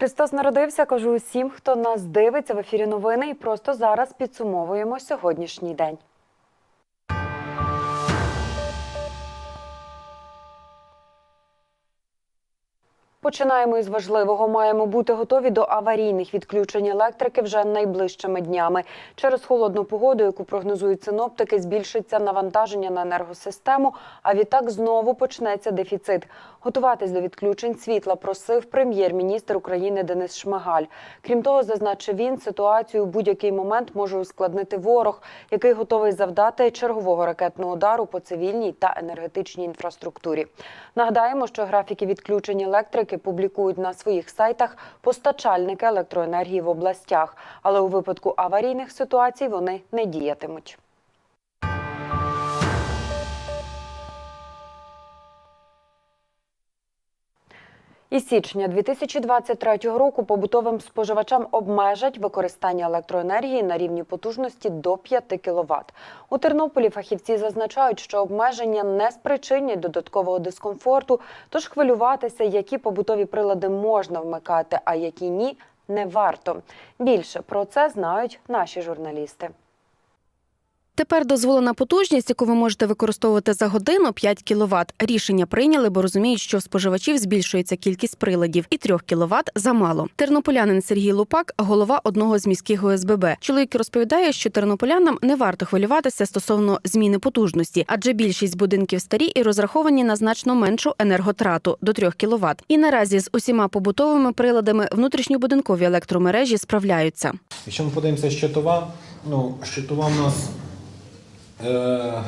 Христос народився. Кажу усім, хто нас дивиться в ефірі новини, і просто зараз підсумовуємо сьогоднішній день. Починаємо із важливого. Маємо бути готові до аварійних відключень електрики вже найближчими днями. Через холодну погоду, яку прогнозують синоптики, збільшиться навантаження на енергосистему. А відтак знову почнеться дефіцит. Готуватись до відключень світла просив прем'єр-міністр України Денис Шмигаль. Крім того, зазначив він, ситуацію у будь-який момент може ускладнити ворог, який готовий завдати чергового ракетного удару по цивільній та енергетичній інфраструктурі. Нагадаємо, що графіки відключень електрики публікують на своїх сайтах постачальники електроенергії в областях, але у випадку аварійних ситуацій вони не діятимуть. Із січня 2023 року побутовим споживачам обмежать використання електроенергії на рівні потужності до 5 кВт. У Тернополі фахівці зазначають, що обмеження не спричинять додаткового дискомфорту, тож хвилюватися, які побутові прилади можна вмикати, а які ні, не варто. Більше про це знають наші журналісти. Тепер дозволена потужність, яку ви можете використовувати за годину 5 кВт. Рішення прийняли, бо розуміють, що споживачів збільшується кількість приладів, і 3 кВт замало. Тернополянин Сергій Лупак, голова одного з міських ОСББ. Чоловік розповідає, що тернополянам не варто хвилюватися стосовно зміни потужності, адже більшість будинків старі і розраховані на значно меншу енерготрату до 3 кВт. І наразі з усіма побутовими приладами внутрішньобудинкові електромережі справляються. Якщо ми подивимося щитова, ну щитова в нас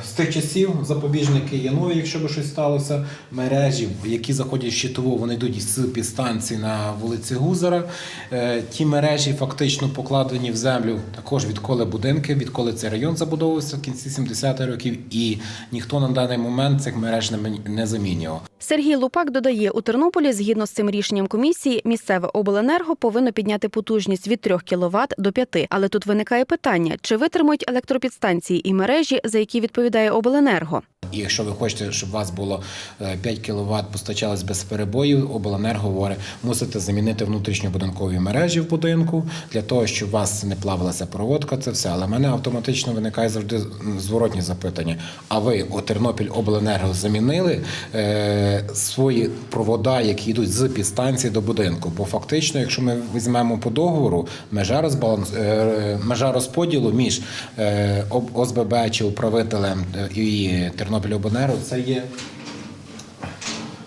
з тих часів запобіжники є нові, якщо би щось сталося. Мережі, які заходять в щитову, вони йдуть з підстанції на вулиці Гузера. Е, ті мережі фактично покладені в землю також відколи будинки, відколи цей район забудовувався в кінці 70-х років, і ніхто на даний момент цих мереж не замінював. Сергій Лупак додає, у Тернополі, згідно з цим рішенням комісії, місцеве обленерго повинно підняти потужність від 3 кВт до 5. Але тут виникає питання: чи витримують електропідстанції і мережі, за які відповідає обленерго? І якщо ви хочете, щоб у вас було е, 5 кВт постачалось без перебоїв, обленерго говорить, мусите замінити внутрішньобудинкові мережі в будинку для того, щоб у вас не плавилася проводка. Це все. Але в мене автоматично виникає завжди зворотні запитання. А ви у Тернопіль обленерго замінили е, свої провода, які йдуть з підстанції до будинку? Бо фактично, якщо ми візьмемо по договору, межа розбаланс е, межа розподілу між е, ОСББ чи управителем е, і Тернопільобленерго це є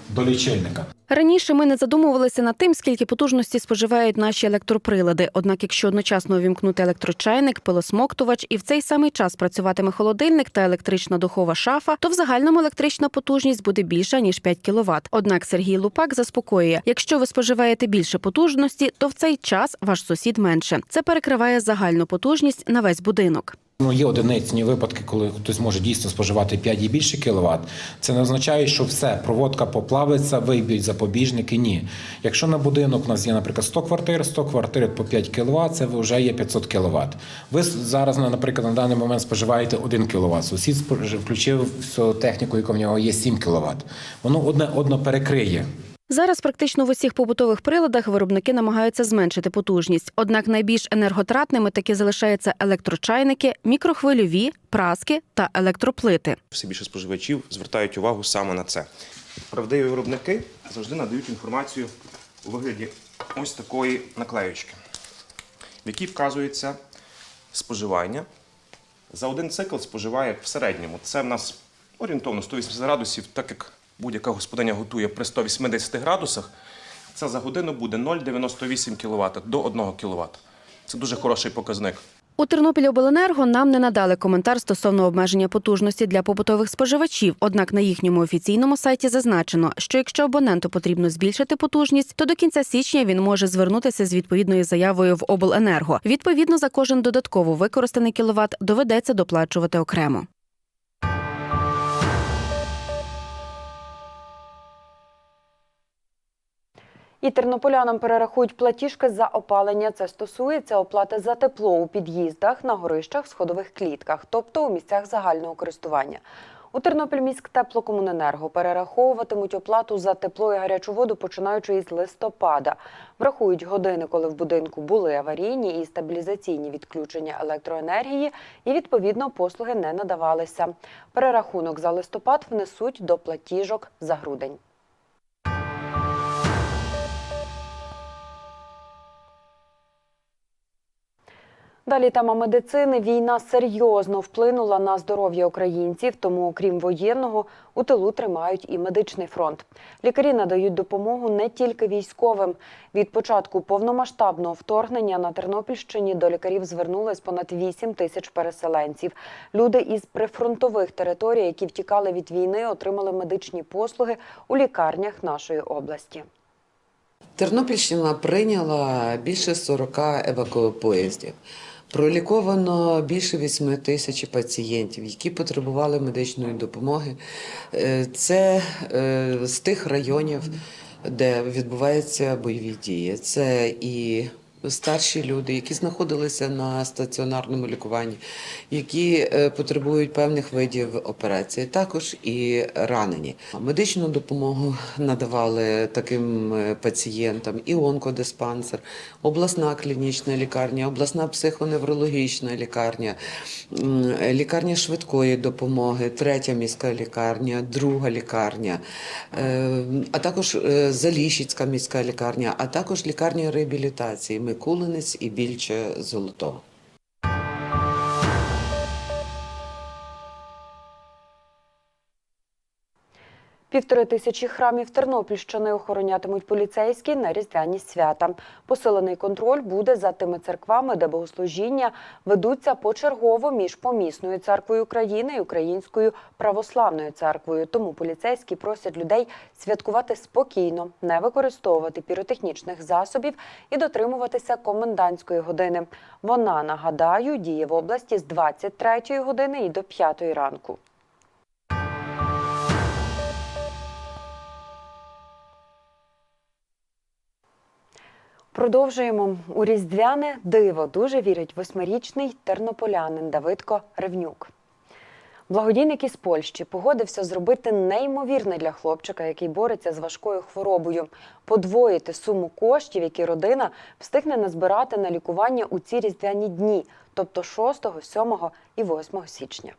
до лічильника. Раніше ми не задумувалися над тим, скільки потужності споживають наші електроприлади. Однак, якщо одночасно увімкнути електрочайник, пилосмоктувач і в цей самий час працюватиме холодильник та електрична духова шафа, то в загальному електрична потужність буде більша ніж 5 кВт. Однак Сергій Лупак заспокоює: якщо ви споживаєте більше потужності, то в цей час ваш сусід менше. Це перекриває загальну потужність на весь будинок. Ну, є одиницні випадки, коли хтось може дійсно споживати 5 і більше кіловат. Це не означає, що все, проводка поплавиться, виб'ють запобіжники. Ні. Якщо на будинок у нас є, наприклад, 100 квартир, 100 квартир по 5 кВт, це вже є 500 кВт. Ви зараз, наприклад, на даний момент споживаєте 1 кВт. Сусід включив всю техніку, яка в нього є 7 кВт. Воно одне одно перекриє. Зараз практично в усіх побутових приладах виробники намагаються зменшити потужність. Однак найбільш енерготратними таки залишаються електрочайники, мікрохвильові, праски та електроплити. все більше споживачів звертають увагу саме на це. Правдиві виробники завжди надають інформацію у вигляді ось такої наклеючки, в якій вказується споживання. За один цикл споживає в середньому. Це в нас орієнтовно 180 градусів, так як будь-яка господиня готує при 180 градусах, це за годину буде 0,98 кВт до 1 кВт. Це дуже хороший показник. У Тернопільобленерго нам не надали коментар стосовно обмеження потужності для побутових споживачів. Однак на їхньому офіційному сайті зазначено, що якщо абоненту потрібно збільшити потужність, то до кінця січня він може звернутися з відповідною заявою в обленерго. Відповідно, за кожен додатково використаний кіловат доведеться доплачувати окремо. І тернополянам перерахують платіжки за опалення. Це стосується оплати за тепло у під'їздах, на горищах, сходових клітках, тобто у місцях загального користування. У Тернопільміськ теплокомуненерго перераховуватимуть оплату за тепло і гарячу воду, починаючи із листопада. Врахують години, коли в будинку були аварійні і стабілізаційні відключення електроенергії, і відповідно послуги не надавалися. Перерахунок за листопад внесуть до платіжок за грудень. Далі тема медицини. Війна серйозно вплинула на здоров'я українців, тому, окрім воєнного, у тилу тримають і медичний фронт. Лікарі надають допомогу не тільки військовим. Від початку повномасштабного вторгнення на Тернопільщині до лікарів звернулись понад 8 тисяч переселенців. Люди із прифронтових територій, які втікали від війни, отримали медичні послуги у лікарнях нашої області. Тернопільщина прийняла більше 40 евакуопоїздів. Проліковано більше 8 тисяч пацієнтів, які потребували медичної допомоги. Е, Це е, з тих районів, де відбуваються бойові дії. Це і старші люди, які знаходилися на стаціонарному лікуванні, які е, потребують певних видів операцій, також і ранені. Медичну допомогу надавали таким е, пацієнтам і онкодиспансер, обласна клінічна лікарня, обласна психоневрологічна лікарня, лікарня швидкої допомоги, третя міська лікарня, друга лікарня, е, а також Заліщицька міська лікарня, а також лікарня реабілітації Микулинець і більше Золотого. Півтори тисячі храмів Тернопільщини охоронятимуть поліцейські на різдвяні свята. Посилений контроль буде за тими церквами, де богослужіння ведуться почергово між помісною церквою України і Українською православною церквою. Тому поліцейські просять людей святкувати спокійно, не використовувати піротехнічних засобів і дотримуватися комендантської години. Вона нагадаю діє в області з 23 години і до 5 ранку. Продовжуємо у різдвяне диво. Дуже вірить восьмирічний тернополянин Давидко Ревнюк. Благодійник із Польщі погодився зробити неймовірне для хлопчика, який бореться з важкою хворобою, подвоїти суму коштів, які родина встигне назбирати на лікування у ці різдвяні дні, тобто 6, 7 і 8 січня.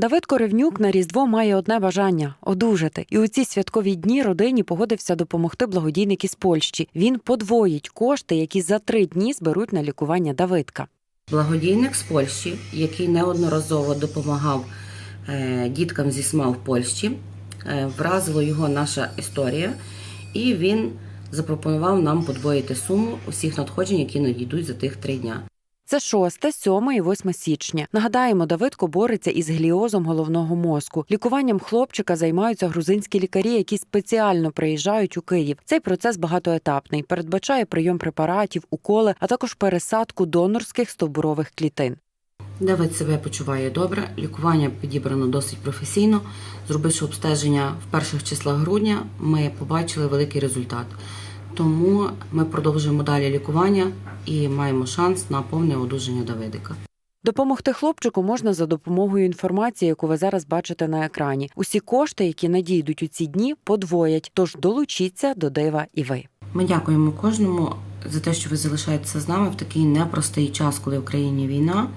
Давид Коревнюк на Різдво має одне бажання одужати. І у ці святкові дні родині погодився допомогти благодійник із Польщі. Він подвоїть кошти, які за три дні зберуть на лікування Давидка. Благодійник з Польщі, який неодноразово допомагав е, діткам зі СМА в Польщі, е, вразила його наша історія, і він запропонував нам подвоїти суму усіх надходжень, які надійдуть за тих три дня. Це 6, 7 і 8 січня. Нагадаємо, Давидко бореться із гліозом головного мозку. Лікуванням хлопчика займаються грузинські лікарі, які спеціально приїжджають у Київ. Цей процес багатоетапний, передбачає прийом препаратів, уколи, а також пересадку донорських стовбурових клітин. Давид себе почуває добре. Лікування підібрано досить професійно. Зробивши обстеження в перших числах грудня, ми побачили великий результат. Тому ми продовжуємо далі лікування і маємо шанс на повне одужання Давидика. Допомогти хлопчику можна за допомогою інформації, яку ви зараз бачите на екрані. Усі кошти, які надійдуть у ці дні, подвоять. Тож долучіться до дива і ви. Ми дякуємо кожному за те, що ви залишаєтеся з нами в такий непростий час, коли в країні війна.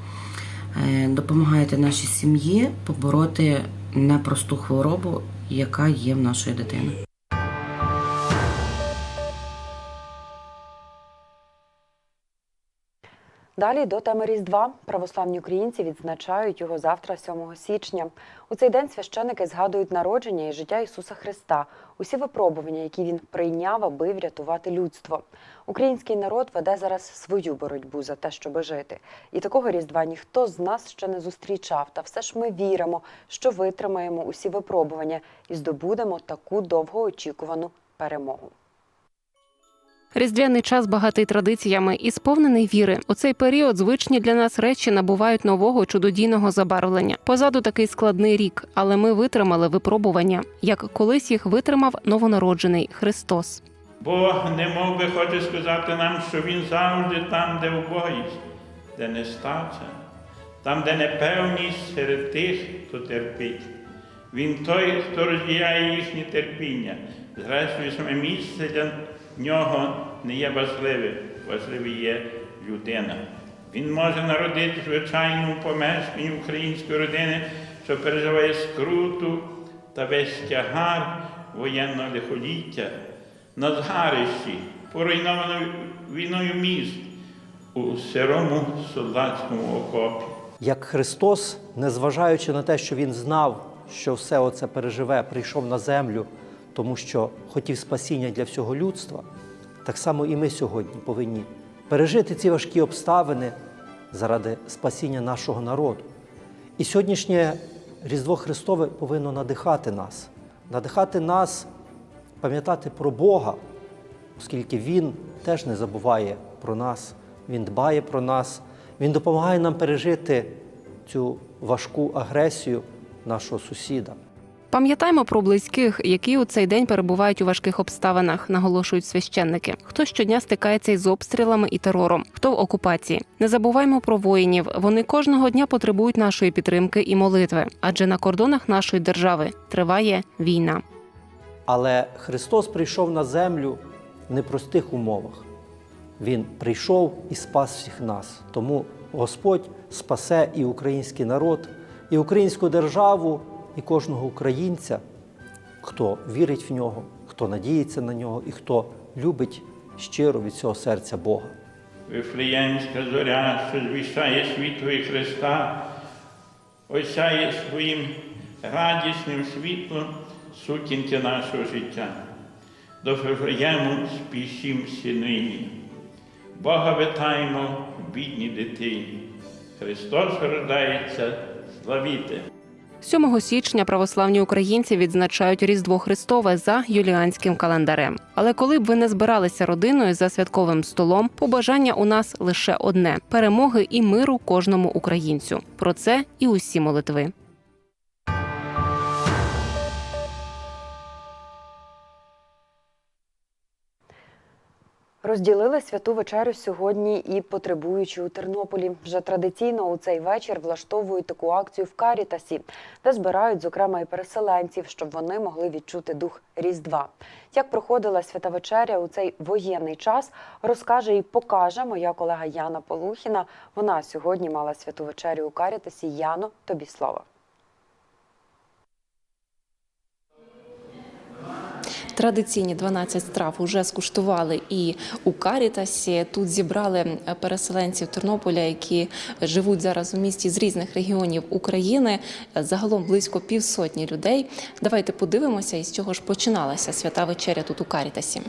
Е, Допомагаєте нашій сім'ї побороти непросту хворобу, яка є в нашої дитини. Далі до теми Різдва. Православні українці відзначають його завтра, 7 січня. У цей день священики згадують народження і життя Ісуса Христа, усі випробування, які він прийняв, аби врятувати людство. Український народ веде зараз свою боротьбу за те, щоби жити. І такого Різдва ніхто з нас ще не зустрічав. Та все ж ми віримо, що витримаємо усі випробування і здобудемо таку довгоочікувану перемогу. Різдвяний час багатий традиціями і сповнений віри. У цей період звичні для нас речі набувають нового чудодійного забарвлення. Позаду такий складний рік, але ми витримали випробування, як колись їх витримав новонароджений Христос. Бог не мов би хоче сказати нам, що Він завжди там, де убогість, де нестача, там, де непевність серед тих, хто терпить. Він той, хто розділяє їхнє терпіння. Зрештою, саме місце для нього не є важливе, важливе є людина. Він може народити звичайному помешканні української родини, що переживає скруту та весь тягар воєнного лихоліття на згарищі, поруйнованого війною міст у сирому солдатському окопі. як Христос, незважаючи на те, що Він знав, що все оце переживе, прийшов на землю, тому що хотів спасіння для всього людства, так само і ми сьогодні повинні пережити ці важкі обставини заради спасіння нашого народу. І сьогоднішнє Різдво Христове повинно надихати нас, надихати нас пам'ятати про Бога, оскільки Він теж не забуває про нас, Він дбає про нас, Він допомагає нам пережити цю важку агресію нашого сусіда. Пам'ятаймо про близьких, які у цей день перебувають у важких обставинах, наголошують священники. Хто щодня стикається із обстрілами і терором, хто в окупації. Не забуваймо про воїнів. Вони кожного дня потребують нашої підтримки і молитви, адже на кордонах нашої держави триває війна. Але Христос прийшов на землю в непростих умовах. Він прийшов і спас всіх нас. Тому Господь спасе і український народ, і українську державу, і кожного українця, хто вірить в нього, хто надіється на нього і хто любить щиро від цього серця Бога. Вифлеємська зоря, що звіщає світло Христа, осяє своїм радісним світлом сутінки нашого життя. До Вифлеєму спішім всі нині. Бога витаємо в бідній дитині. Христос рождається, славіте! 7 січня православні українці відзначають Різдво Христове за юліанським календарем. Але коли б ви не збиралися родиною за святковим столом, побажання у нас лише одне перемоги і миру кожному українцю. Про це і усі молитви. Розділили святу вечерю сьогодні і потребуючі у Тернополі. Вже традиційно у цей вечір влаштовують таку акцію в Карітасі, де збирають, зокрема, і переселенців, щоб вони могли відчути дух Різдва. Як проходила свята вечеря у цей воєнний час, розкаже і покаже моя колега Яна Полухіна. Вона сьогодні мала святу вечерю у Карітасі. Яно, тобі слово. Традиційні 12 страв вже скуштували і у Карітасі. Тут зібрали е, переселенців Тернополя, які живуть зараз у місті з різних регіонів України. Загалом близько півсотні людей. Давайте подивимося, із чого ж починалася свята вечеря тут у Карітасі.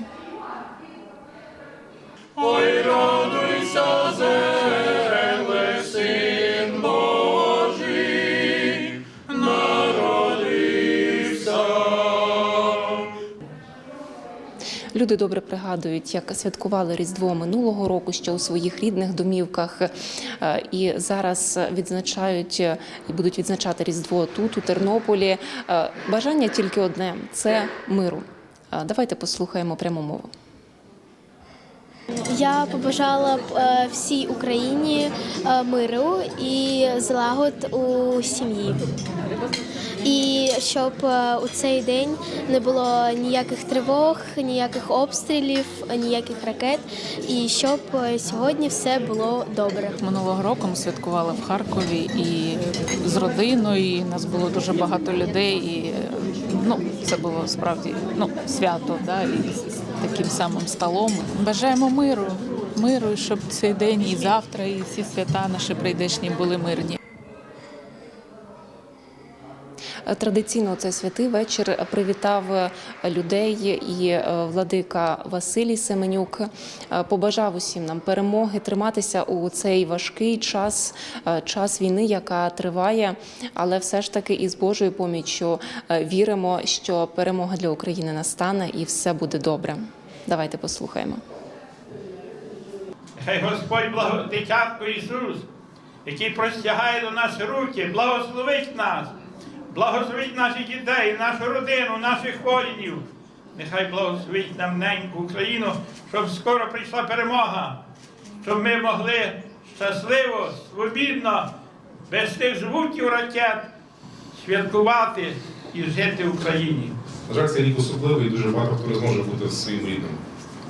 Люди добре пригадують, як святкували Різдво минулого року ще у своїх рідних домівках, Е, і зараз відзначають і будуть відзначати Різдво тут, у Тернополі. Е, Бажання тільки одне це миру. Е, Давайте послухаємо пряму мову. Я побажала б е, всій Україні е, миру і злагод у сім'ї. І щоб е, у цей день не було ніяких тривог, ніяких обстрілів, ніяких ракет, і щоб сьогодні все було добре. Минулого року ми святкували в Харкові і з родиною. і Нас було дуже багато людей. І ну, це було справді ну, свято, да, і таким самим столом. Бажаємо миру, миру, щоб цей день і завтра, і всі свята наші прийдешні були мирні. Традиційно цей святий вечір привітав людей і е, владика Василій Семенюк. Е, Побажав усім нам перемоги, триматися у цей важкий час, е, час війни, яка триває, але все ж таки із Божою поміччю віримо, що перемога для України настане і все буде добре. Давайте послухаємо. Хай Господь благо... дитятко Ісус, який простягає до нас руки, благословить нас, благословить наших дітей, нашу родину, наших воїнів. нехай благословить нам неньку Україну, щоб скоро прийшла перемога, щоб ми могли щасливо, свобідно, без тих звуків ракет святкувати і жити в Україні. На жаль, цей рік особливий і дуже багато хто не зможе бути своїм рідним.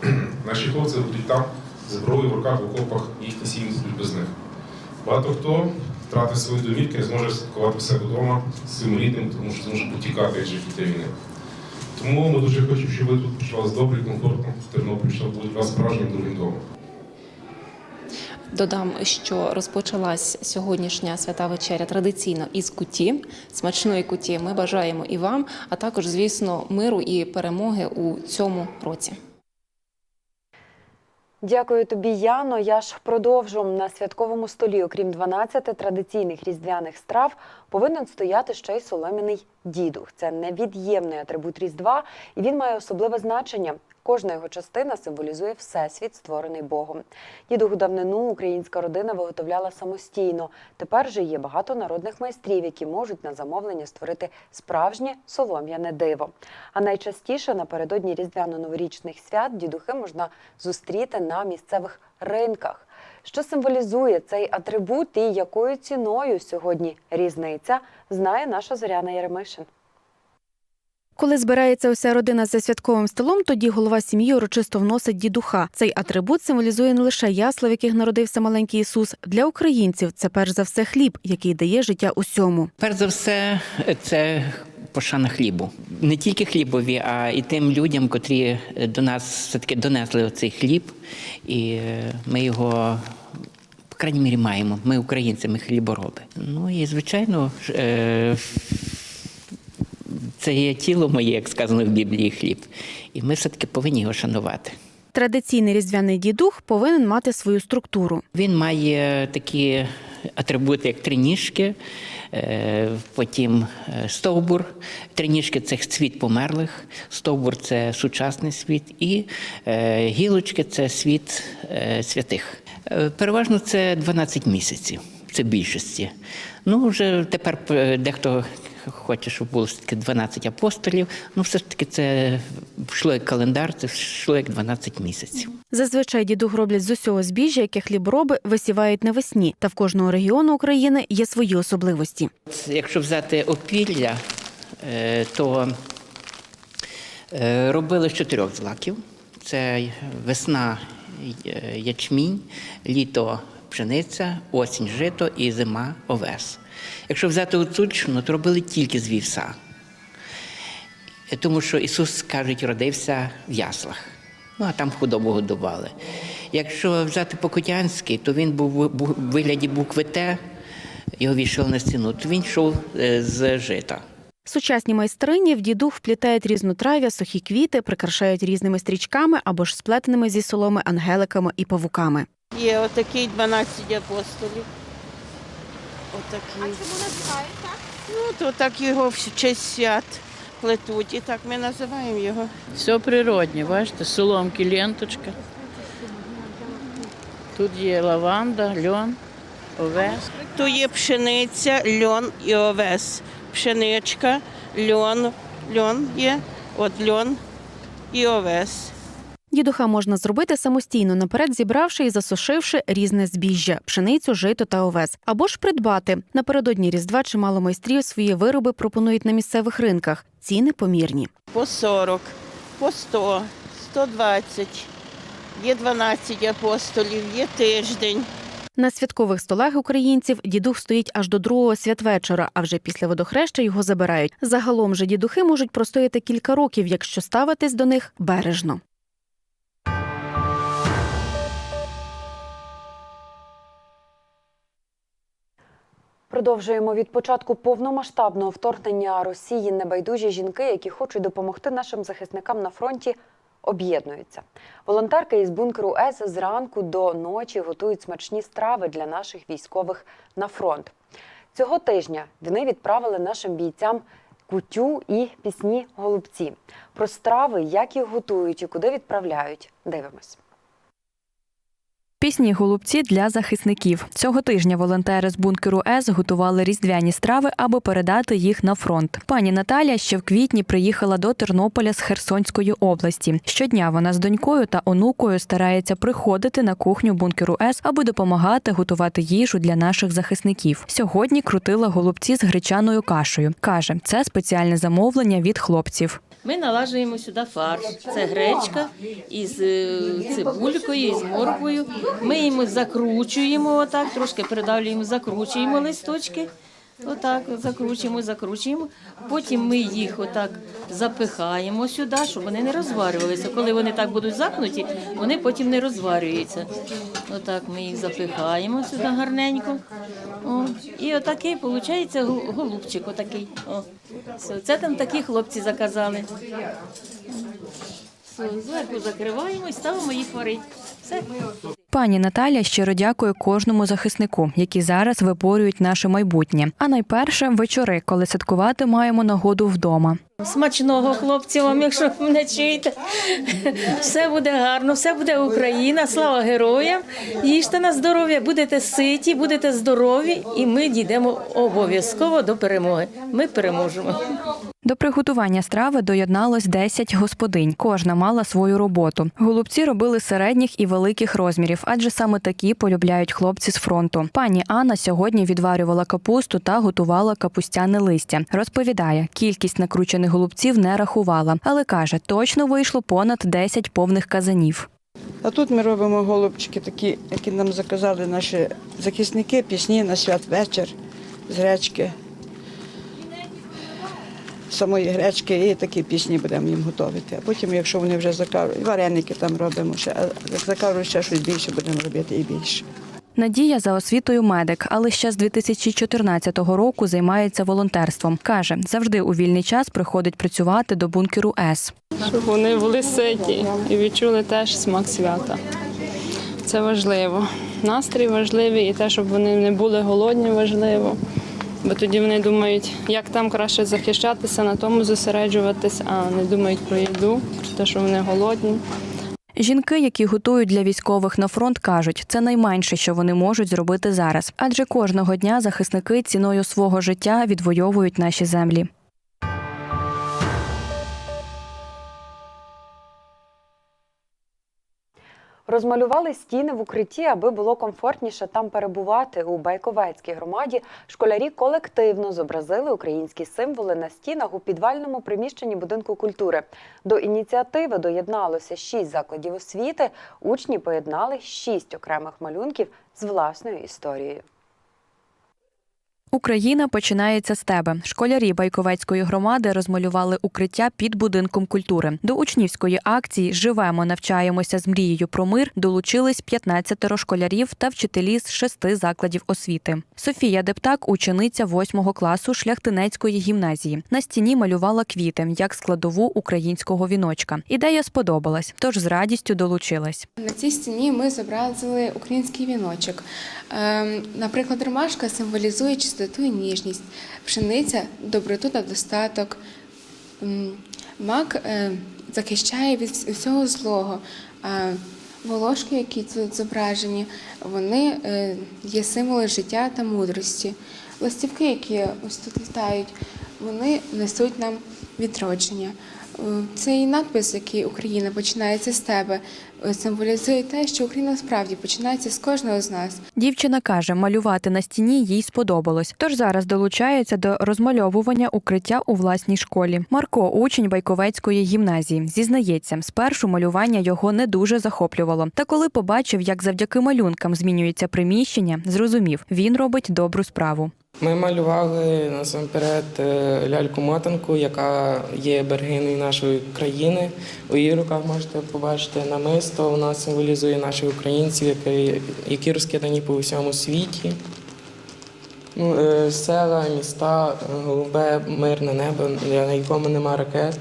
Наші хлопці будуть там, зброю в руках в окопах, їхні сім'ї без них. Багато хто втратив свої домівки, не зможе святкувати в себе вдома з своїм рідним, тому що зможе потікати від жахіття війни. Тому ми дуже хочемо, щоб ви тут почувалися добре, і комфортно в Тернопіль, щоб були вас справжнім другим домом. Додам, що розпочалась сьогоднішня свята вечеря традиційно із куті, смачної куті. Ми бажаємо і вам, а також, звісно, миру і перемоги у цьому році. Дякую тобі, Яно. Я ж продовжу на святковому столі, окрім 12 традиційних різдвяних страв, повинен стояти ще й соломіний дідух. Це невід'ємний атрибут Різдва, і він має особливе значення. Кожна його частина символізує всесвіт, створений Богом. Дідух у давнину українська родина виготовляла самостійно. Тепер же є багато народних майстрів, які можуть на замовлення створити справжнє солом'яне диво. А найчастіше напередодні різдвяно-новорічних свят дідухи можна зустріти на місцевих ринках. Що символізує цей атрибут і якою ціною сьогодні різниця, знає наша Зоряна Єремишин. Коли збирається уся родина за святковим столом, тоді голова сім'ї урочисто вносить дідуха. Цей атрибут символізує не лише ясла, в яких народився маленький Ісус. Для українців це перш за все хліб, який дає життя усьому. Перш за все, це пошана хлібу. Не тільки хлібові, а і тим людям, котрі до нас все-таки донесли цей хліб, і ми його. Крайній мірі маємо. Ми українці, ми хлібороби. Ну і звичайно, е, це є тіло моє, як сказано в Біблії, хліб. І ми все-таки повинні його шанувати. Традиційний різдвяний дідух повинен мати свою структуру. Він має такі атрибути, як три ніжки, е, потім е, стовбур. Три ніжки це світ померлих, стовбур це сучасний світ, і е, гілочки це світ святих. Переважно це 12 місяців, це більшості. Ну, вже тепер дехто хоче, щоб було все-таки 12 апостолів. Ну, все ж таки, це йшло як календар, це йшло як 12 місяців. Зазвичай дідух роблять з усього збіжжя, яке хлібороби висівають навесні. Та в кожного регіону України є свої особливості. Якщо взяти опілля, е, то е, робили з чотирьох злаків: це весна е, ячмінь, літо пшениця, осінь жито і зима овес. Якщо взяти гуцульщину, то робили тільки з вівса. Тому що Ісус, кажуть, родився в яслах. Ну, а там худобу годували. Якщо взяти Покутянський, то він був в вигляді букви Т, його вішали на стіну, то він йшов е, з жита. Сучасні майстрині в дідух вплітають різнотрав'я, сухі квіти, прикрашають різними стрічками або ж сплетеними зі соломи ангеликами і павуками. Є отакий 12 апостолів. Отакий. А чому називають так? Ну, то так його в честь свят плетуть, і так ми називаємо його. Все природне, бачите, соломки, ленточка. Тут є лаванда, льон, овес. То є пшениця, льон і овес. Пшеничка, льон, льон є, от льон і овес. Дідуха можна зробити самостійно, наперед зібравши і засушивши різне збіжжя, пшеницю, жито та овес, або ж придбати. Напередодні Різдва чимало майстрів свої вироби пропонують на місцевих ринках. Ціни помірні. По 40, по 100, 120. Є 12 апостолів, є тиждень. На святкових столах українців дідух стоїть аж до другого святвечора, а вже після водохреща його забирають. Загалом же дідухи можуть простояти кілька років, якщо ставитись до них бережно. Продовжуємо від початку повномасштабного вторгнення Росії небайдужі жінки, які хочуть допомогти нашим захисникам на фронті, об'єднуються. Волонтерки із бункеру С зранку до ночі готують смачні страви для наших військових на фронт. Цього тижня вони відправили нашим бійцям кутю і пісні голубці. Про страви, як їх готують і куди відправляють, дивимось. Пісні голубці для захисників. Цього тижня волонтери з бункеру С готували різдвяні страви, аби передати їх на фронт. Пані Наталя ще в квітні приїхала до Тернополя з Херсонської області. Щодня вона з донькою та онукою старається приходити на кухню бункеру С, аби допомагати готувати їжу для наших захисників. Сьогодні крутила голубці з гречаною кашею. каже, це спеціальне замовлення від хлопців. Ми налажуємо сюди фарш. Це гречка із е, цибулькою, із морквою. Ми йому закручуємо отак, трошки придавлюємо, закручуємо листочки. Отак, закручуємо, закручуємо. Потім ми їх отак запихаємо сюди, щоб вони не розварювалися. Коли вони так будуть запнуті, вони потім не розварюються. Отак ми їх запихаємо сюди гарненько. О, і отакий виходить голубчик. Отакий. О. Це там такі хлопці заказали. Зверху закриваємо і ставимо їх варити. Все. Пані Наталя щиро дякує кожному захиснику, які зараз виборюють наше майбутнє. А найперше вечори, коли святкувати маємо нагоду вдома. Смачного хлопці вам, якщо ви мене чуєте. Все буде гарно, все буде Україна. Слава героям. Їжте на здоров'я, будете ситі, будете здорові, і ми дійдемо обов'язково до перемоги. Ми переможемо. До приготування страви доєдналось 10 господинь. Кожна мала свою роботу. Голубці робили середніх і великих розмірів, адже саме такі полюбляють хлопці з фронту. Пані Анна сьогодні відварювала капусту та готувала капустяне листя. Розповідає, кількість накручених голубців не рахувала, але каже, точно вийшло понад 10 повних казанів. А тут ми робимо голубчики такі, які нам заказали наші захисники, пісні на святвечір з гречки. Самої гречки і такі пісні будемо їм готувати. А потім, якщо вони вже закажуть, вареники там робимо ще, а закажуть ще щось більше, будемо робити і більше. Надія за освітою медик, але ще з 2014 року займається волонтерством. Каже, завжди у вільний час приходить працювати до бункеру С. щоб вони були ситі і відчули теж смак свята. Це важливо. Настрій важливий і те, щоб вони не були голодні, важливо. Бо тоді вони думають, як там краще захищатися, на тому зосереджуватись, а не думають про їду, про те, що вони голодні. Жінки, які готують для військових на фронт, кажуть, це найменше, що вони можуть зробити зараз, адже кожного дня захисники ціною свого життя відвоюють наші землі. Розмалювали стіни в укритті, аби було комфортніше там перебувати. У Байковецькій громаді школярі колективно зобразили українські символи на стінах у підвальному приміщенні будинку культури. До ініціативи доєдналося шість закладів освіти. Учні поєднали шість окремих малюнків з власною історією. Україна починається з тебе. Школярі Байковецької громади розмалювали укриття під будинком культури. До учнівської акції Живемо, навчаємося з мрією про мир долучились 15 школярів та вчителі з шести закладів освіти. Софія Дептак, учениця 8 класу Шляхтинецької гімназії. На стіні малювала квіти як складову українського віночка. Ідея сподобалась, тож з радістю долучилась. На цій стіні ми зобразили український віночок. Ем, Наприклад, ромашка символізує чистоту і ніжність, пшениця доброту та достаток. Мак е, захищає від всього злого. А волошки, які тут зображені, вони е, є символи життя та мудрості. Ластівки, які ось тут літають, вони несуть нам відродження. Е, Цей надпис, який Україна починається з тебе, символізує те, що Україна справді починається з кожного з нас. Дівчина каже, малювати на стіні їй сподобалось, тож зараз долучається до розмальовування укриття у власній школі. Марко, учень Байковецької гімназії, зізнається, спершу малювання його не дуже захоплювало. Та коли побачив, як завдяки малюнкам змінюється приміщення, зрозумів, він робить добру справу. Ми малювали насамперед е, ляльку-мотанку, яка є берегиною нашої країни. У її руках можете побачити намисто. Вона символізує наших українців, які, які розкидані по всьому світі. Ну, е, села, міста, голубе, мирне небо, на якому нема ракет.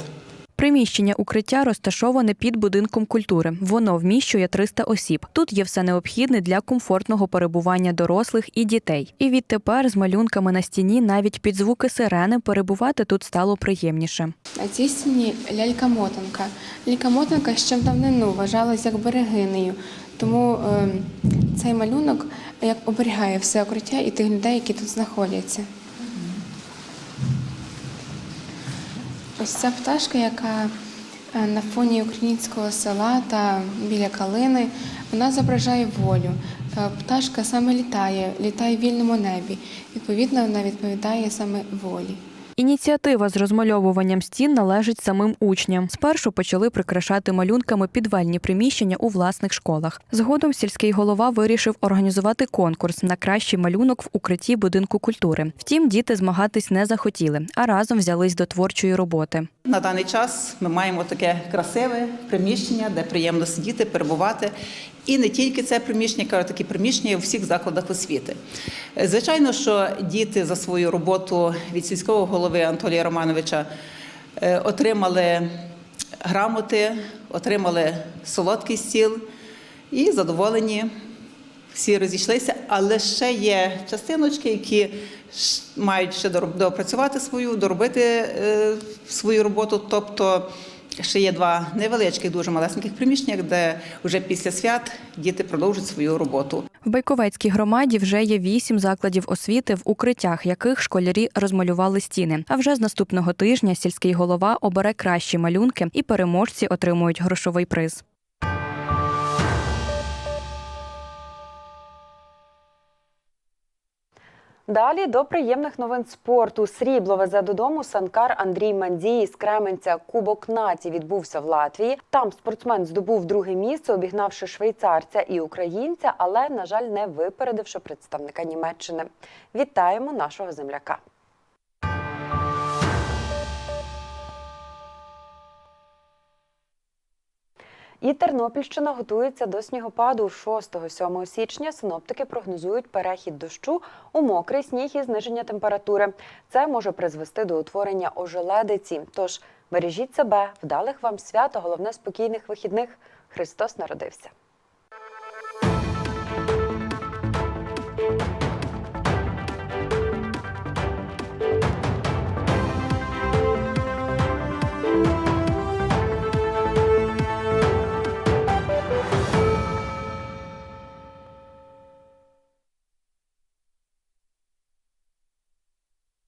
Приміщення укриття розташоване під будинком культури. Воно вміщує 300 осіб. Тут є все необхідне для комфортного перебування дорослих і дітей. І відтепер з малюнками на стіні навіть під звуки сирени перебувати тут стало приємніше. На цій стіні лялька-мотанка. Лялька-мотанка ще в давнину вважалась як берегинею, тому е, цей малюнок як оберігає все укриття і тих людей, які тут знаходяться. Ось ця пташка, яка е, на фоні українського села та біля калини, вона зображає волю. Е, Пташка саме літає, літає в вільному небі. Відповідно, вона відповідає саме волі. Ініціатива з розмальовуванням стін належить самим учням. Спершу почали прикрашати малюнками підвальні приміщення у власних школах. Згодом сільський голова вирішив організувати конкурс на кращий малюнок в укритті будинку культури. Втім, діти змагатись не захотіли, а разом взялись до творчої роботи. На даний час ми маємо таке красиве приміщення, де приємно сидіти, перебувати. І не тільки це приміщення, кажу, такі приміщення у всіх закладах освіти. Е, Звичайно, що діти за свою роботу від сільського голови Анатолія Романовича е, отримали грамоти, отримали солодкий стіл і задоволені. Всі розійшлися, але ще є частиночки, які мають ще допрацювати свою, доробити е, свою роботу. Тобто ще є два невеличких, дуже малесеньких приміщення, де вже після свят діти продовжують свою роботу. В Байковецькій громаді вже є вісім закладів освіти, в укриттях яких школярі розмалювали стіни. А вже з наступного тижня сільський голова обере кращі малюнки, і переможці отримують грошовий приз. Далі до приємних новин спорту. Срібло везе додому санкар Андрій Мандії з Кременця. Кубок Наті відбувся в Латвії. Там спортсмен здобув друге місце, обігнавши швейцарця і українця, але, на жаль, не випередивши представника Німеччини. Вітаємо нашого земляка. І Тернопільщина готується до снігопаду 6-7 січня. Синоптики прогнозують перехід дощу у мокрий сніг і зниження температури. Це може призвести до утворення ожеледиці. Тож бережіть себе, вдалих вам свят, а головне спокійних вихідних. Христос народився.